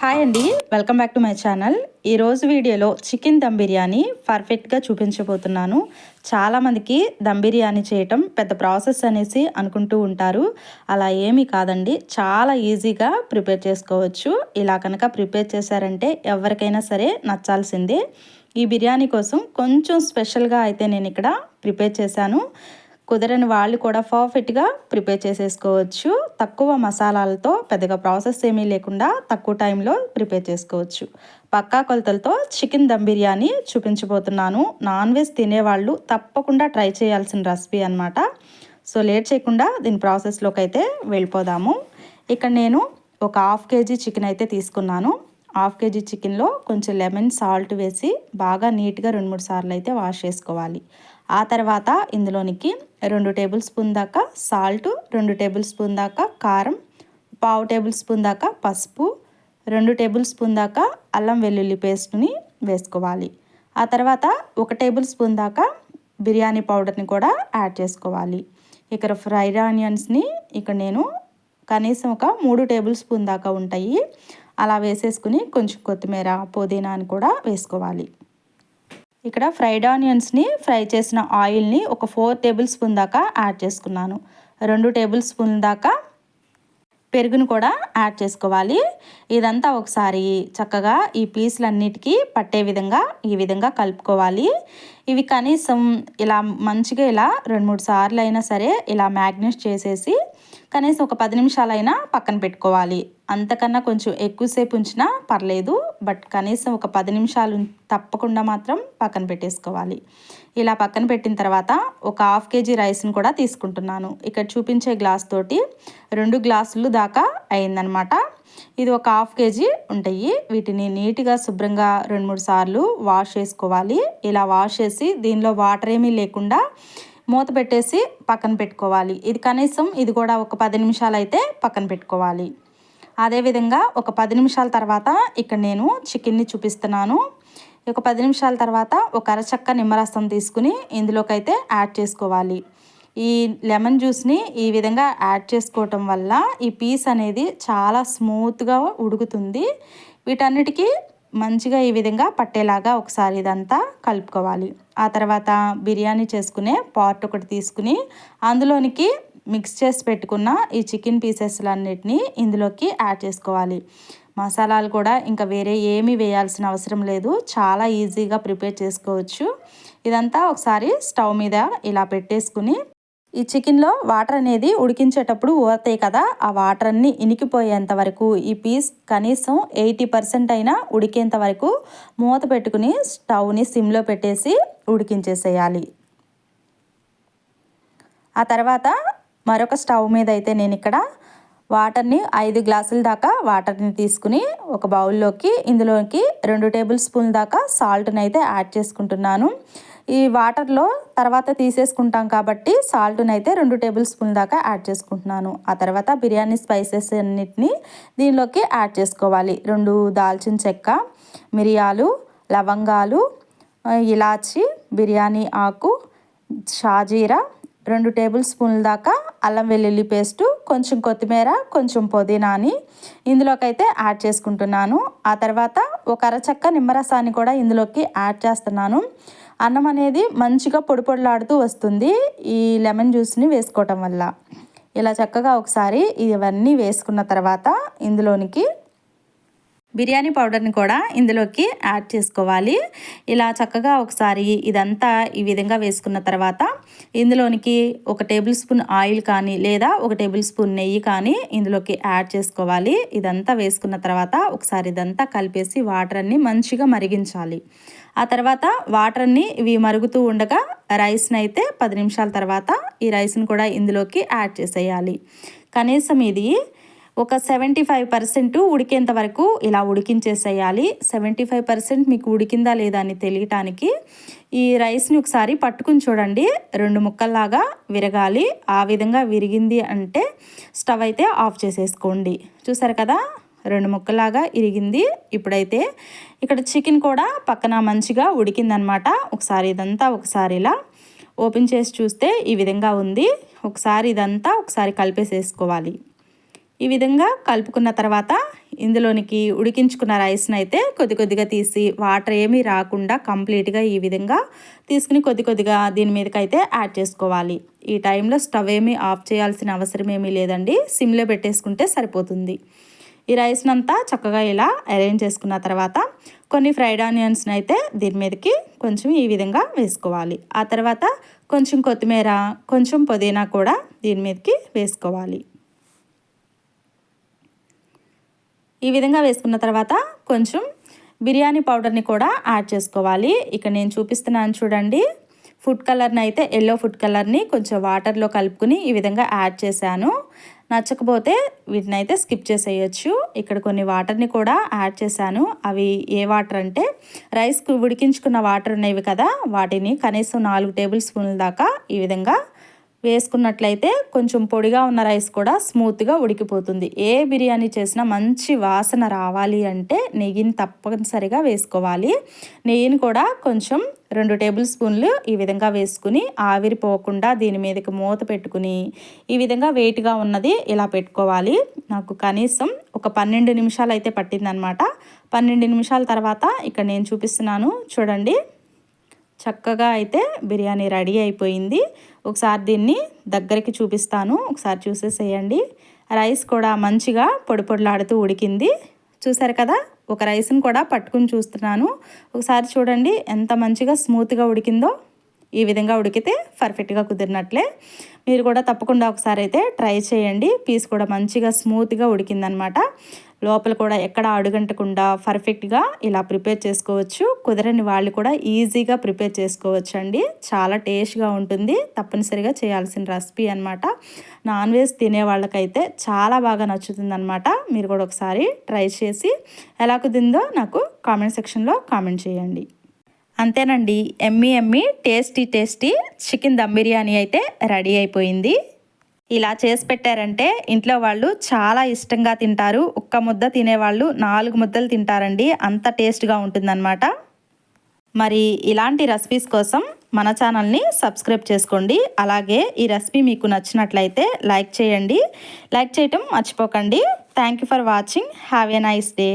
Hi అండి welcome back to my channel ఈరోజు వీడియోలో చికెన్ దమ్ బిర్యానీ పర్ఫెక్ట్గా చూపించబోతున్నాను. చాలామందికి దమ్ బిర్యానీ చేయటం పెద్ద ప్రాసెస్ అనేసి అనుకుంటూ ఉంటారు. అలా ఏమీ కాదండి చాలా ఈజీగా ప్రిపేర్ చేసుకోవచ్చు. ఇలా కనుక ప్రిపేర్ చేశారంటే ఎవరికైనా సరే నచ్చాల్సిందే. ఈ బిర్యానీ కోసం కొంచెం స్పెషల్గా అయితే నేను ఇక్కడ ప్రిపేర్ చేశాను. కుదరని వాళ్ళు కూడా పర్ఫెక్ట్గా ప్రిపేర్ చేసేసుకోవచ్చు. తక్కువ మసాలాలతో పెద్దగా ప్రాసెస్ ఏమీ లేకుండా తక్కువ టైంలో ప్రిపేర్ చేసుకోవచ్చు. పక్కా కొలతలతో చికెన్ దమ్ బిర్యానీ చూపించబోతున్నాను. నాన్ వెజ్ తినేవాళ్ళు తప్పకుండా ట్రై చేయాల్సిన రెసిపీ అనమాట సో లేట్ చేయకుండా దీని ప్రాసెస్లోకి అయితే వెళ్ళిపోదాము. ఇక్కడ నేను ఒక హాఫ్ కేజీ చికెన్ అయితే తీసుకున్నాను. హాఫ్ కేజీ చికెన్లో కొంచెం లెమన్ సాల్ట్ వేసి బాగా నీట్గా రెండు మూడు సార్లు అయితే వాష్ చేసుకోవాలి. ఆ తర్వాత ఇందులోనికి రెండు టేబుల్ స్పూన్ దాకా సాల్ట్ రెండు టేబుల్ స్పూన్ దాకా కారం పావు టేబుల్ స్పూన్ దాకా పసుపు రెండు టేబుల్ స్పూన్ దాకా అల్లం వెల్లుల్లి పేస్ట్ని వేసుకోవాలి. ఆ తర్వాత ఒక టేబుల్ స్పూన్ దాకా బిర్యానీ పౌడర్ని కూడా యాడ్ చేసుకోవాలి. ఇక్కడ ఫ్రైడ్ ఆనియన్స్ని ఇక్కడ నేను కనీసం ఒక మూడు టేబుల్ స్పూన్ దాకా ఉంటాయి. అలా వేసేసుకుని కొంచెం కొత్తిమీర పుదీనాని కూడా వేసుకోవాలి. ఇక్కడ ఫ్రైడ్ ఆనియన్స్ని ఫ్రై చేసిన ఆయిల్ని ఒక ఫోర్ టేబుల్ స్పూన్ దాకా యాడ్ చేసుకున్నాను. రెండు టేబుల్ స్పూన్ దాకా పెరుగును కూడా యాడ్ చేసుకోవాలి. ఇదంతా ఒకసారి చక్కగా ఈ పీసులన్నిటికీ పట్టే విధంగా ఈ విధంగా కలుపుకోవాలి. ఇవి కనీసం ఇలా మంచిగా ఇలా రెండు మూడు సార్లు అయినా సరే ఇలా మ్యాగ్నెట్ చేసేసి కనీసం ఒక పది నిమిషాలైనా పక్కన పెట్టుకోవాలి. అంతకన్నా కొంచెం ఎక్కువసేపు ఉంచినా పర్లేదు. బట్ కనీసం ఒక పది నిమిషాలు తప్పకుండా మాత్రం పక్కన పెట్టేసుకోవాలి. ఇలా పక్కన పెట్టిన తర్వాత ఒక హాఫ్ కేజీ రైస్ని కూడా తీసుకుంటున్నాను. ఇక్కడ చూపించే గ్లాస్ తోటి రెండు గ్లాసులు దాకా అయిందనమాట. ఇది ఒక హాఫ్ కేజీ ఉంటాయి. వీటిని నీట్గా శుభ్రంగా రెండు మూడు సార్లు వాష్ చేసుకోవాలి. ఇలా వాష్ చేసి దీనిలో వాటర్ ఏమీ లేకుండా మూత పెట్టేసి పక్కన పెట్టుకోవాలి. ఇది కనీసం ఇది కూడా ఒక పది నిమిషాలు అయితే పక్కన పెట్టుకోవాలి. అదేవిధంగా ఒక పది నిమిషాల తర్వాత ఇక్కడ నేను చికెన్ని చూపిస్తున్నాను. ఒక పది నిమిషాల తర్వాత ఒక అరచక్క నిమ్మరసం తీసుకుని ఇందులోకైతే యాడ్ చేసుకోవాలి. ఈ లెమన్ జ్యూస్ని ఈ విధంగా యాడ్ చేసుకోవటం వల్ల ఈ పీస్ అనేది చాలా స్మూత్గా ఉడుకుతుంది. వీటన్నిటికీ మంచిగా ఈ విధంగా పట్టేలాగా ఒకసారి ఇదంతా కలుపుకోవాలి. ఆ తర్వాత బిర్యానీ చేసుకునే పాట్ ఒకటి తీసుకుని అందులోనికి మిక్స్ చేసి పెట్టుకున్న ఈ చికెన్ పీసెస్లన్నిటినీ ఇందులోకి యాడ్ చేసుకోవాలి. మసాలాలు కూడా ఇంకా వేరే ఏమీ వేయాల్సిన అవసరం లేదు. చాలా ఈజీగా ప్రిపేర్ చేసుకోవచ్చు. ఇదంతా ఒకసారి స్టవ్ మీద ఇలా పెట్టేసుకుని ఈ చికెన్లో వాటర్ అనేది ఉడికించేటప్పుడు ఊరతాయి కదా ఆ వాటర్ అన్నీ ఇనికిపోయేంత వరకు ఈ పీస్ కనీసం ఎయిటీ పర్సెంట్ అయినా ఉడికేంత వరకు మూత పెట్టుకుని స్టవ్ని సిమ్లో పెట్టేసి ఉడికించేసేయాలి. ఆ తర్వాత మరొక స్టవ్ మీద అయితే నేను ఇక్కడ వాటర్ని ఐదు గ్లాసుల దాకా వాటర్ని తీసుకుని ఒక బౌల్లోకి ఇందులోకి రెండు టేబుల్ స్పూన్ దాకా సాల్ట్ని అయితే యాడ్ చేసుకుంటున్నాను. ఈ వాటర్లో తర్వాత తీసేసుకుంటాం కాబట్టి సాల్ట్ని అయితే రెండు టేబుల్ స్పూన్ దాకా యాడ్ చేసుకుంటున్నాను. ఆ తర్వాత బిర్యానీ స్పైసెస్ అన్నిటిని దీనిలోకి యాడ్ చేసుకోవాలి. రెండు దాల్చిన చెక్క మిరియాలు లవంగాలు ఇలాచి బిర్యానీ ఆకు షాజీరా రెండు టేబుల్ స్పూన్ల దాకా అల్లం వెల్లుల్లి పేస్టు కొంచెం కొత్తిమీర కొంచెం పుదీనాని ఇందులోకైతే యాడ్ చేసుకుంటున్నాను. ఆ తర్వాత ఒక అరచక్క నిమ్మరసాన్ని కూడా ఇందులోకి యాడ్ చేస్తున్నాను. అన్నం అనేది మంచిగా పొడి పొడిలాడుతూ వస్తుంది ఈ లెమన్ జ్యూస్ని వేసుకోవటం వల్ల. ఇలా చక్కగా ఒకసారి ఇవన్నీ వేసుకున్న తర్వాత ఇందులోనికి బిర్యానీ పౌడర్ని కూడా ఇందులోకి యాడ్ చేసుకోవాలి. ఇలా చక్కగా ఒకసారి ఇదంతా ఈ విధంగా వేసుకున్న తర్వాత ఇందులోనికి ఒక టేబుల్ స్పూన్ ఆయిల్ కానీ లేదా ఒక టేబుల్ స్పూన్ నెయ్యి కానీ ఇందులోకి యాడ్ చేసుకోవాలి. ఇదంతా వేసుకున్న తర్వాత ఒకసారి ఇదంతా కలిపేసి వాటర్ అన్ని మంచిగా మరిగించాలి. ఆ తర్వాత వాటర్ని ఇవి మరుగుతూ ఉండగా రైస్ని అయితే పది నిమిషాల తర్వాత ఈ రైస్ని కూడా ఇందులోకి యాడ్ చేసేయాలి. కనీసం ఇది ఒక సెవెంటీ ఫైవ్ పర్సెంట్ ఉడికేంత వరకు ఇలా ఉడికించేసేయాలి. సెవెంటీ ఫైవ్ పర్సెంట్ మీకు ఉడికిందా లేదా అని తెలియటానికి ఈ రైస్ని ఒకసారి పట్టుకుని చూడండి. రెండు ముక్కల్లాగా విరగాలి. ఆ విధంగా విరిగింది అంటే స్టవ్ అయితే ఆఫ్ చేసేసుకోండి. చూసారు కదా? రెండు ముక్కలాగా ఇరిగింది. ఇప్పుడైతే ఇక్కడ చికెన్ కూడా పక్కన మంచిగా ఉడికిందనమాట. ఒకసారి ఇదంతా ఒకసారి ఇలా ఓపెన్ చేసి చూస్తే ఈ విధంగా ఉంది. ఒకసారి ఇదంతా ఒకసారి కలిపేసేసుకోవాలి. ఈ విధంగా కలుపుకున్న తర్వాత ఇందులోనికి ఉడికించుకున్న రైస్ని అయితే కొద్ది కొద్దిగా తీసి వాటర్ ఏమీ రాకుండా కంప్లీట్గా ఈ విధంగా తీసుకుని కొద్ది కొద్దిగా దీని మీదకి అయితే యాడ్ చేసుకోవాలి. ఈ టైంలో స్టవ్ ఏమీ ఆఫ్ చేయాల్సిన అవసరం ఏమీ లేదండి. సిమ్లో పెట్టేసుకుంటే సరిపోతుంది. ఈ రైస్ని అంతా చక్కగా ఇలా అరేంజ్ చేసుకున్న తర్వాత కొన్ని ఫ్రైడ్ ఆనియన్స్ని అయితే దీని మీదకి కొంచెం ఈ విధంగా వేసుకోవాలి. ఆ తర్వాత కొంచెం కొత్తిమీర కొంచెం పుదీనా కూడా దీని మీదకి వేసుకోవాలి. ఈ విధంగా వేసుకున్న తర్వాత కొంచెం బిర్యానీ పౌడర్ని కూడా యాడ్ చేసుకోవాలి. ఇక్కడ నేను చూపిస్తున్నాను చూడండి. ఫుడ్ కలర్ని అయితే ఎల్లో ఫుడ్ కలర్ని కొంచెం వాటర్లో కలుపుకుని ఈ విధంగా యాడ్ చేశాను. నచ్చకపోతే వీటిని అయితే స్కిప్ చేసేయచ్చు. ఇక్కడ కొన్ని వాటర్ని కూడా యాడ్ చేశాను. అవి ఏ వాటర్ అంటే రైస్కు ఉడికించుకున్న వాటర్ ఉన్నవి కదా వాటిని కనీసం నాలుగు టేబుల్ స్పూన్ల దాకా ఈ విధంగా వేసుకున్నట్లయితే కొంచెం పొడిగా ఉన్న రైస్ కూడా స్మూత్గా ఉడికిపోతుంది. ఏ బిర్యానీ చేసినా మంచి వాసన రావాలి అంటే నెయ్యిని తప్పనిసరిగా వేసుకోవాలి. నెయ్యిని కూడా కొంచెం రెండు టేబుల్ స్పూన్లు ఈ విధంగా వేసుకుని ఆవిరిపోకుండా దీని మీదకి మూత పెట్టుకుని ఈ విధంగా వెయిట్గా ఉన్నది ఇలా పెట్టుకోవాలి. నాకు కనీసం ఒక పన్నెండు నిమిషాలు అయితే పట్టిందనమాట పన్నెండు నిమిషాల తర్వాత ఇక్కడ నేను చూపిస్తున్నాను. చూడండి. చక్కగా అయితే బిర్యానీ రెడీ అయిపోయింది. ఒకసారి దీన్ని దగ్గరికి చూపిస్తాను. ఒకసారి చూసేసేయండి. రైస్ కూడా మంచిగా పొడి పొడిలాడుతూ ఉడికింది. చూసారు కదా? ఒక రైస్ని కూడా పట్టుకుని చూస్తున్నాను. ఒకసారి చూడండి ఎంత మంచిగా స్మూత్గా ఉడికిందో. ఈ విధంగా ఉడికితే పర్ఫెక్ట్గా కుదిరినట్లే. మీరు కూడా తప్పకుండా ఒకసారి అయితే ట్రై చేయండి. పీస్ కూడా మంచిగా స్మూత్గా ఉడికిందనమాట. లోపల కూడా ఎక్కడ అడుగంటకుండా పర్ఫెక్ట్గా ఇలా ప్రిపేర్ చేసుకోవచ్చు. కుదరని వాళ్ళు కూడా ఈజీగా ప్రిపేర్ చేసుకోవచ్చు అండి చాలా టేస్ట్గా ఉంటుంది. తప్పనిసరిగా చేయాల్సిన రెసిపీ అనమాట నాన్ వెజ్ తినే వాళ్ళకైతే చాలా బాగా నచ్చుతుంది అనమాట మీరు కూడా ఒకసారి ట్రై చేసి ఎలా కుదిందో నాకు కామెంట్ సెక్షన్లో కామెంట్ చేయండి. అంతేనండి. Yummy yummy tasty tasty chicken dum biryani అయితే రెడీ అయిపోయింది. ఇలా చేసి పెట్టారంటే ఇంట్లో వాళ్ళు చాలా ఇష్టంగా తింటారు. ఒక్క ముద్ద తినేవాళ్ళు నాలుగు ముద్దలు తింటారండి. అంత టేస్ట్గా ఉంటుందన్నమాట. మరి ఇలాంటి రెసిపీస్ కోసం మన ఛానల్ని సబ్స్క్రైబ్ చేసుకోండి. అలాగే ఈ రెసిపీ మీకు నచ్చినట్లయితే లైక్ చేయండి. లైక్ చేయటం మర్చిపోకండి. Thank you for watching have a nice day